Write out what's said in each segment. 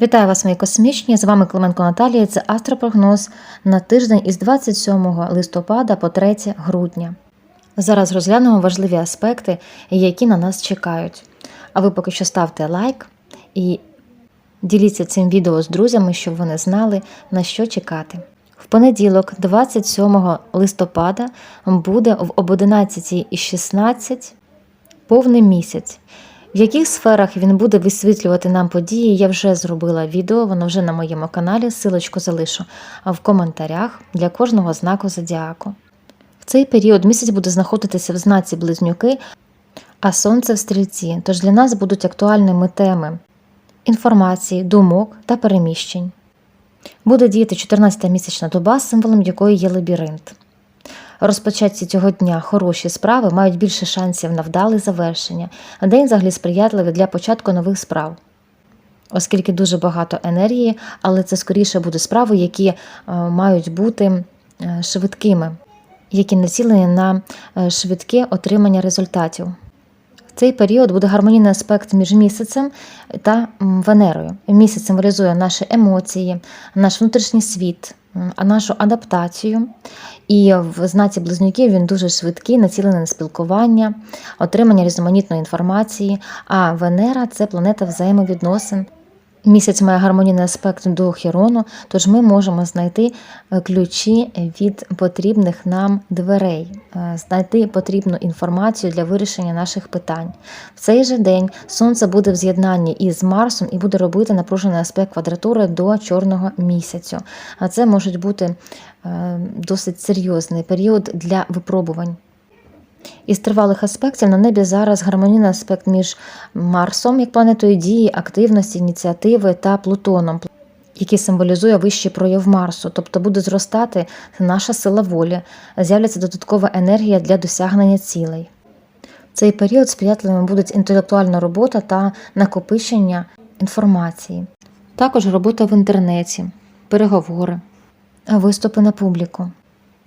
Вітаю вас, мої космічні! З вами Клименко Наталія. Це астропрогноз на тиждень із 27 листопада по 3 грудня. Зараз розглянемо важливі аспекти, які на нас чекають. А ви поки що ставте лайк і діліться цим відео з друзями, щоб вони знали, на що чекати. В понеділок, 27 листопада, буде об 11.16 повний місяць. В яких сферах він буде висвітлювати нам події, я вже зробила відео, воно вже на моєму каналі, силочку залишу в коментарях для кожного знаку зодіаку. В цей період місяць буде знаходитися в знаці близнюки, а сонце в стрільці, тож для нас будуть актуальними теми інформації, думок та переміщень. Буде діяти 14-та місячна доба, символом якої є лабіринт. Розпочатці цього дня хороші справи мають більше шансів на вдале завершення, а день взагалі сприятливий для початку нових справ. Оскільки дуже багато енергії, але це скоріше буде справи, які е, мають бути е, швидкими, які націлені на е, швидке отримання результатів. Цей період буде гармонійний аспект між місяцем та Венерою. Місяць символізує наші емоції, наш внутрішній світ, нашу адаптацію. І в знаці близнюків він дуже швидкий, націлений на спілкування, отримання різноманітної інформації. А Венера це планета взаємовідносин. Місяць має гармонійний аспект до Хірону, тож ми можемо знайти е, ключі від потрібних нам дверей, е, знайти потрібну інформацію для вирішення наших питань. В цей же день Сонце буде в з'єднанні із Марсом і буде робити напружений аспект квадратури до чорного місяцю. А це може бути е, досить серйозний період для випробувань. Із тривалих аспектів на небі зараз гармонійний аспект між Марсом, як планетою дії, активності, ініціативи та Плутоном, який символізує вищий прояв Марсу, тобто буде зростати наша сила волі, з'являться додаткова енергія для досягнення цілей. В цей період сприятливими будуть інтелектуальна робота та накопичення інформації, також робота в інтернеті, переговори, виступи на публіку.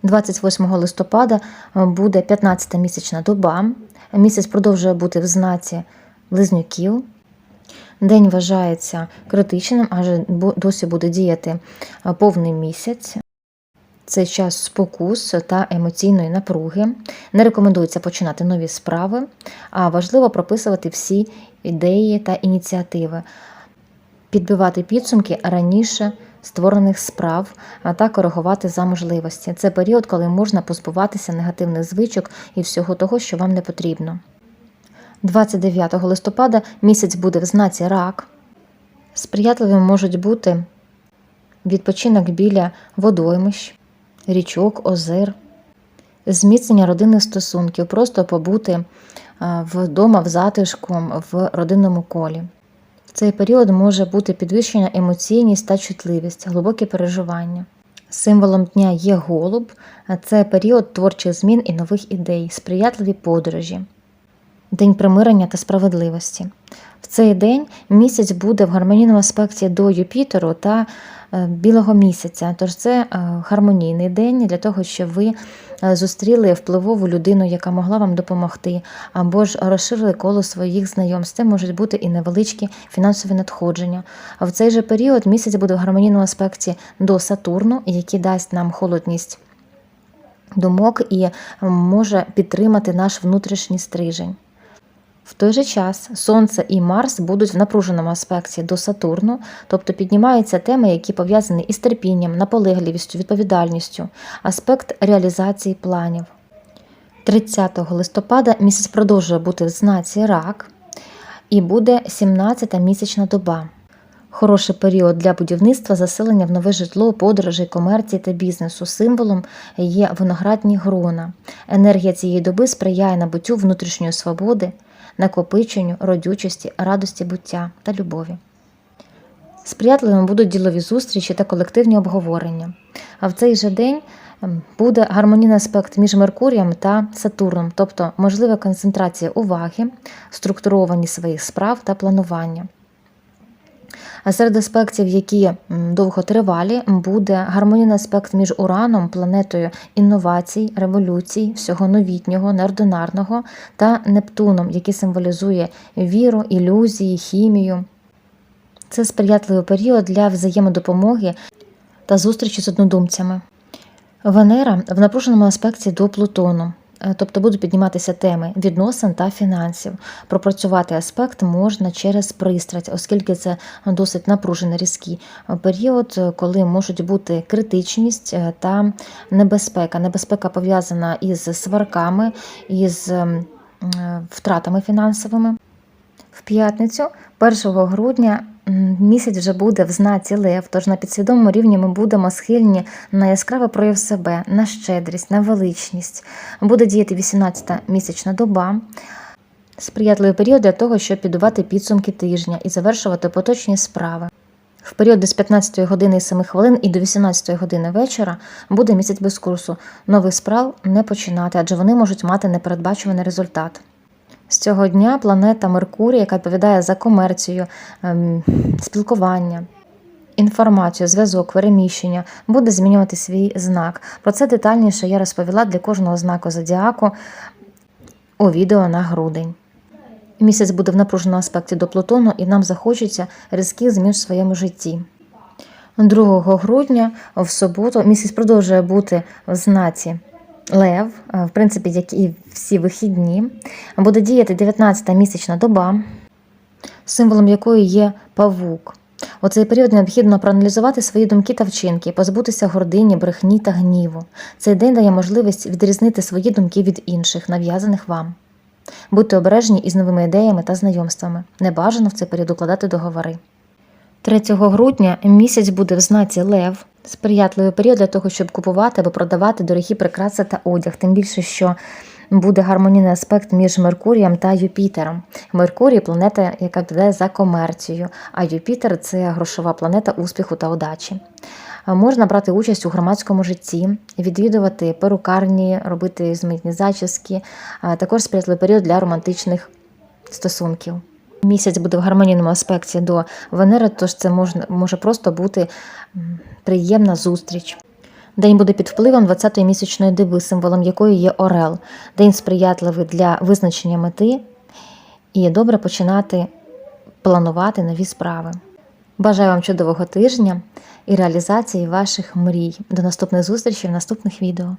28 листопада е, буде 15-та місячна доба. Місяць продовжує бути в знаці близнюків. День вважається критичним, адже досі буде діяти е, повний місяць. Це час спокус та емоційної напруги. Не рекомендується починати нові справи, а важливо прописувати всі ідеї та ініціативи, підбивати підсумки раніше створених справ та коригувати за можливості. Це період, коли можна позбуватися негативних звичок і всього того, що вам не потрібно. 29 листопада місяць буде в знаці рак. Сприятливим можуть бути відпочинок біля водоймищ, річок, озер, зміцнення родинних стосунків, просто побути вдома в затишку в родинному колі. Цей період може бути підвищена емоційність та чутливість, глибокі переживання. Символом дня є голуб, це період творчих змін і нових ідей, сприятливі подорожі, день примирення та справедливості. В цей день місяць буде в гармонійному аспекті до Юпітеру та білого місяця. Тож це е, гармонійний день для того, щоб ви е, зустріли впливову людину, яка могла вам допомогти, або ж розширили коло своїх знайомств. Це можуть бути і невеличкі фінансові надходження. В цей же період місяць буде в гармонійному аспекті до Сатурну, який дасть нам холодність думок і може підтримати наш внутрішній стрижень. В той же час Сонце і Марс будуть в напруженому аспекті до Сатурну, тобто піднімаються теми, які пов'язані із терпінням, наполегливістю, відповідальністю, аспект реалізації планів. 30 листопада місяць продовжує бути в знаці рак і буде 17-та місячна доба. Хороший період для будівництва, заселення в нове житло, подорожей, комерції та бізнесу. Символом є виноградні грона. Енергія цієї доби сприяє набуттю внутрішньої свободи, накопиченню, родючості, радості буття та любові. Сприятливими будуть ділові зустрічі та колективні обговорення. А в цей же день ем, буде гармонійний аспект між Меркурієм та Сатурном, тобто можлива концентрація уваги, структуровані своїх справ та планування. Серед аспектів, які довготривалі, буде гармонійний аспект між Ураном, планетою інновацій, революцій, всього новітнього, неординарного, та Нептуном, який символізує віру, ілюзії, хімію, Це сприятливий період для взаємодопомоги та зустрічі з однодумцями. Венера в напруженому аспекті до Плутону, тобто будуть підніматися теми відносин та фінансів. Пропрацювати аспект можна через пристрасть, оскільки це досить напружений різкий період, е, коли можуть бути критичність е, та небезпека. Небезпека пов'язана із сварками, із ем, е, втратами фінансовими. В п'ятницю, 1 грудня, місяць вже буде в знаці Лев, тож на підсвідомому рівні ми будемо схильні на яскравий прояв себе, на щедрість, на величність. Буде діяти 18-та місячна доба. Сприятливий період для того, щоб підбивати підсумки тижня і завершувати поточні справи. В період з 15 години і 7 хвилин і до 18 години вечора буде місяць без курсу. Нових справ не починати, адже вони можуть мати непередбачуваний результат. З цього дня планета Меркурій, яка відповідає за комерцію, ем, спілкування, інформацію, зв'язок, переміщення, буде змінювати свій знак. Про це детальніше я розповіла для кожного знаку зодіаку у відео на грудень. Місяць буде в напруженому аспекті до Плутону, і нам захочеться різких змін в своєму житті. 2 грудня в суботу місяць продовжує бути в знаці Лев, е, в принципі, як і всі вихідні. Буде діяти 19-та місячна доба, символом якої є павук. У цей період необхідно проаналізувати свої думки та вчинки, позбутися гордині, брехні та гніву. Цей день дає можливість відрізнити свої думки від інших, нав'язаних вам. Будьте обережні із новими ідеями та знайомствами. Не бажано в цей період укладати договори. 3 грудня місяць буде в знаці Лев. Сприятливий період для того, щоб купувати або продавати дорогі прикраси та одяг, тим більше, що буде гармонійний аспект між Меркурієм та Юпітером. Меркурій планета, яка відповідає за комерцію, а Юпітер це грошова планета успіху та удачі. Можна брати участь у громадському житті, відвідувати перукарні, робити різноманітні зачіски, також сприятливий період для романтичних стосунків. Місяць буде в гармонійному аспекті до Венери, тож це можна, може просто бути приємна зустріч. День буде під впливом 20-ї місячної диви, символом якої є Орел. День сприятливий для визначення мети і добре починати планувати нові справи. Бажаю вам чудового тижня і реалізації ваших мрій. До наступних зустрічей в наступних відео.